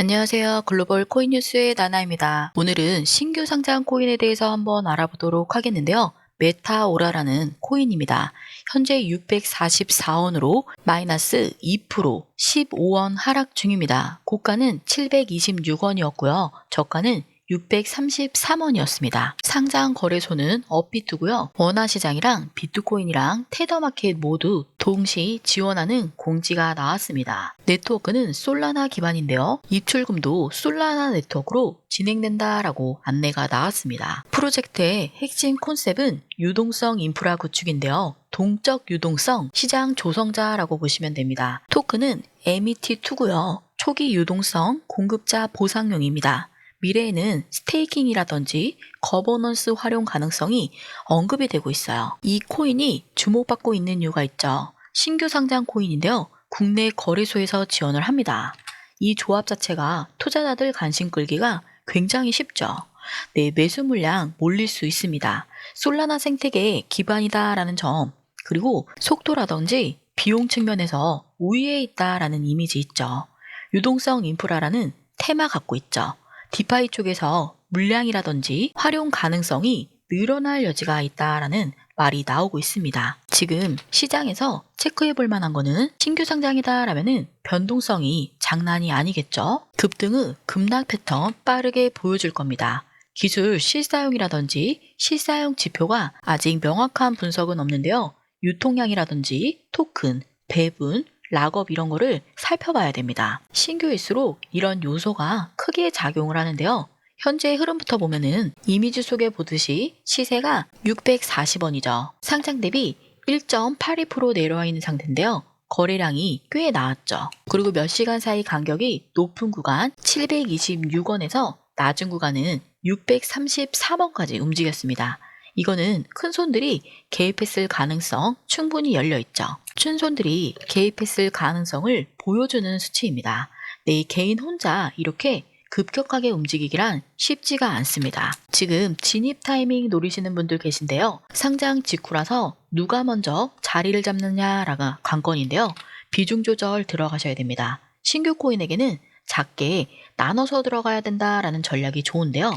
안녕하세요. 글로벌 코인 뉴스의 나나입니다. 오늘은 신규 상장 코인에 대해서 한번 알아보도록 하겠는데요. 메타오라라는 코인입니다. 현재 644원으로 마이너스 2% 15원 하락 중입니다. 고가는 726원이었고요. 저가는 633원이었습니다. 상장 거래소는 업비트고요. 원화시장이랑 비트코인이랑 테더마켓 모두 동시 지원하는 공지가 나왔습니다. 네트워크는 솔라나 기반인데요. 입출금도 솔라나 네트워크로 진행된다라고 안내가 나왔습니다. 프로젝트의 핵심 컨셉은 유동성 인프라 구축인데요. 동적 유동성 시장 조성자라고 보시면 됩니다. 토큰은 MET2고요. 초기 유동성 공급자 보상용입니다. 미래에는 스테이킹이라든지 거버넌스 활용 가능성이 언급이 되고 있어요. 이 코인이 주목받고 있는 이유가 있죠. 신규 상장 코인인데요. 국내 거래소에서 지원을 합니다. 이 조합 자체가 투자자들 관심 끌기가 굉장히 쉽죠. 네, 매수 물량 몰릴 수 있습니다. 솔라나 생태계의 기반이다라는 점, 그리고 속도라든지 비용 측면에서 우위에 있다라는 이미지 있죠. 유동성 인프라라는 테마 갖고 있죠. 디파이 쪽에서 물량이라든지 활용 가능성이 늘어날 여지가 있다라는 말이 나오고 있습니다. 지금 시장에서 체크해 볼 만한 거는 신규 상장이다라면은 변동성이 장난이 아니겠죠? 급등의 급락 패턴 빠르게 보여줄 겁니다. 기술 실사용이라든지 실사용 지표가 아직 명확한 분석은 없는데요. 유통량이라든지 토큰, 배분, 락업 이런 거를 살펴봐야 됩니다. 신규일수록 이런 요소가 크게 작용을 하는데요. 현재 흐름부터 보면은 이미지 속에 보듯이 시세가 640원이죠. 상장 대비 1.82% 내려와 있는 상태인데요. 거래량이 꽤 나왔죠. 그리고 몇 시간 사이 간격이 높은 구간 726원에서 낮은 구간은 633원까지 움직였습니다. 이거는 큰 손들이 개입했을 가능성 충분히 열려 있죠. 큰 손들이 개입했을 가능성을 보여주는 수치입니다. 네, 개인 혼자 이렇게 급격하게 움직이기란 쉽지가 않습니다. 지금 진입 타이밍 노리시는 분들 계신데요. 상장 직후라서 누가 먼저 자리를 잡느냐라가 관건인데요. 비중 조절 들어가셔야 됩니다. 신규 코인에게는 작게 나눠서 들어가야 된다라는 전략이 좋은데요.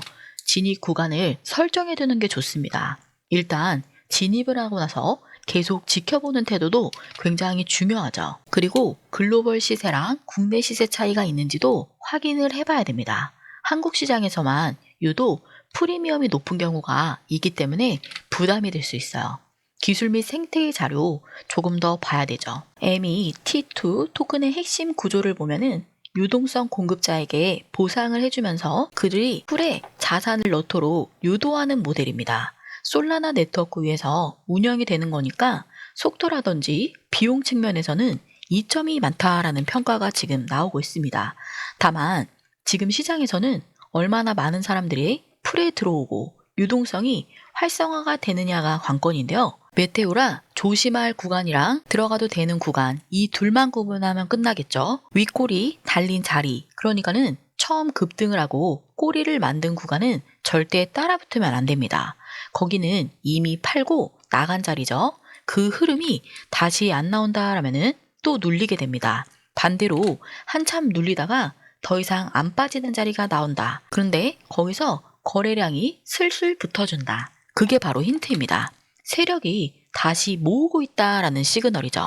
진입 구간을 설정해 두는 게 좋습니다. 일단 진입을 하고 나서 계속 지켜보는 태도도 굉장히 중요하죠. 그리고 글로벌 시세랑 국내 시세 차이가 있는지도 확인을 해봐야 됩니다. 한국 시장에서만 유독 프리미엄이 높은 경우가 있기 때문에 부담이 될 수 있어요. 기술 및 생태계 자료 조금 더 봐야 되죠. MET2 토큰의 핵심 구조를 보면은 유동성 공급자에게 보상을 해주면서 그들이 풀에 자산을 넣도록 유도하는 모델입니다. 솔라나 네트워크 위에서 운영이 되는 거니까 속도라든지 비용 측면에서는 이점이 많다라는 평가가 지금 나오고 있습니다. 다만 지금 시장에서는 얼마나 많은 사람들이 풀에 들어오고 유동성이 활성화가 되느냐가 관건인데요. 메테오라 조심할 구간이랑 들어가도 되는 구간 이 둘만 구분하면 끝나겠죠. 윗꼬리 달린 자리 그러니까는 처음 급등을 하고 꼬리를 만든 구간은 절대 따라붙으면 안 됩니다. 거기는 이미 팔고 나간 자리죠. 그 흐름이 다시 안 나온다라면은 또 눌리게 됩니다. 반대로 한참 눌리다가 더 이상 안 빠지는 자리가 나온다. 그런데 거기서 거래량이 슬슬 붙어준다. 그게 바로 힌트입니다. 세력이 다시 모으고 있다라는 시그널이죠.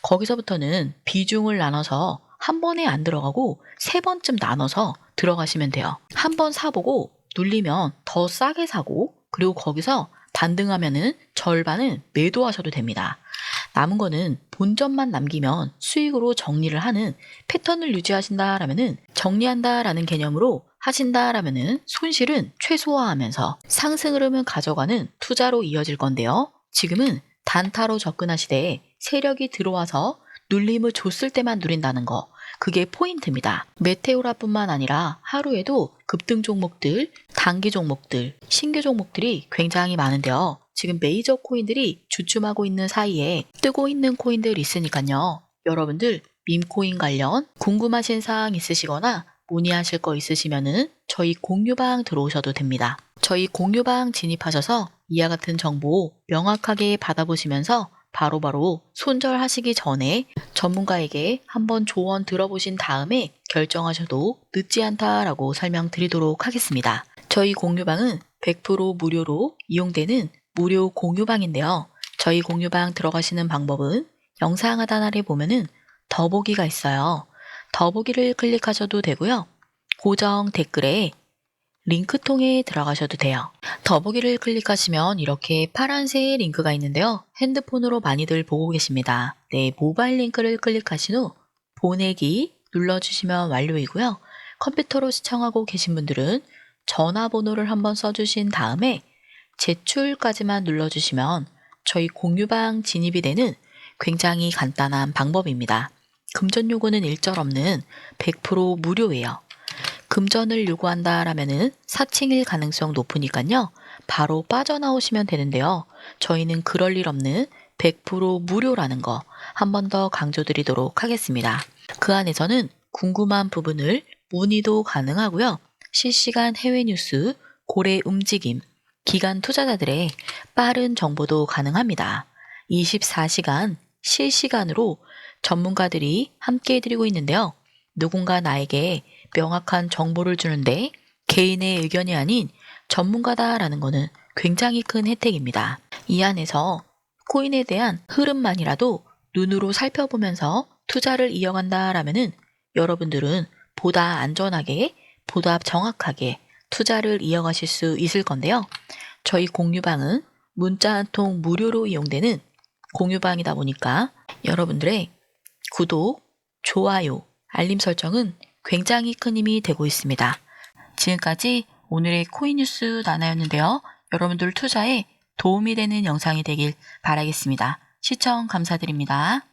거기서부터는 비중을 나눠서 한 번에 안 들어가고 세 번쯤 나눠서 들어가시면 돼요. 한 번 사보고 눌리면 더 싸게 사고 그리고 거기서 반등하면은 절반은 매도하셔도 됩니다. 남은 거는 본점만 남기면 수익으로 정리를 하는 패턴을 유지하신다라면은 정리한다라는 개념으로 하신다라면은 손실은 최소화하면서 상승 흐름을 가져가는 투자로 이어질 건데요. 지금은 단타로 접근하시되 세력이 들어와서 눌림을 줬을 때만 누린다는 거. 그게 포인트입니다. 메테오라뿐만 아니라 하루에도 급등 종목들, 단기 종목들, 신규 종목들이 굉장히 많은데요. 지금 메이저 코인들이 주춤하고 있는 사이에 뜨고 있는 코인들 있으니까요. 여러분들 밈코인 관련 궁금하신 사항 있으시거나 문의하실 거 있으시면은 저희 공유방 들어오셔도 됩니다. 저희 공유방 진입하셔서 이와 같은 정보 명확하게 받아보시면서 바로바로 손절하시기 전에 전문가에게 한번 조언 들어보신 다음에 결정하셔도 늦지 않다라고 설명드리도록 하겠습니다. 저희 공유방은 100% 무료로 이용되는 무료 공유방인데요. 저희 공유방 들어가시는 방법은 영상 하단 아래 보면은 더보기가 있어요. 더보기를 클릭하셔도 되고요. 고정 댓글에 링크통에 들어가셔도 돼요. 더보기를 클릭하시면 이렇게 파란색 링크가 있는데요. 핸드폰으로 많이들 보고 계십니다. 네, 모바일 링크를 클릭하신 후 보내기 눌러주시면 완료이고요. 컴퓨터로 시청하고 계신 분들은 전화번호를 한번 써주신 다음에 제출까지만 눌러주시면 저희 공유방 진입이 되는 굉장히 간단한 방법입니다. 금전 요구는 일절 없는 100% 무료예요. 금전을 요구한다라면은 사칭일 가능성 높으니까요. 바로 빠져나오시면 되는데요. 저희는 그럴 일 없는 100% 무료라는 거 한 번 더 강조드리도록 하겠습니다. 그 안에서는 궁금한 부분을 문의도 가능하고요. 실시간 해외 뉴스, 고래 움직임, 기간 투자자들의 빠른 정보도 가능합니다. 24시간 실시간으로 전문가들이 함께 해드리고 있는데요. 누군가 나에게 명확한 정보를 주는데 개인의 의견이 아닌 전문가다라는 것은 굉장히 큰 혜택입니다. 이 안에서 코인에 대한 흐름만이라도 눈으로 살펴보면서 투자를 이어간다라면은 여러분들은 보다 안전하게, 보다 정확하게 투자를 이어가실 수 있을 건데요. 저희 공유방은 문자 한 통 무료로 이용되는 공유방이다 보니까 여러분들의 구독, 좋아요, 알림 설정은 굉장히 큰 힘이 되고 있습니다. 지금까지 오늘의 코인 뉴스 나나였는데요. 여러분들 투자에 도움이 되는 영상이 되길 바라겠습니다. 시청 감사드립니다.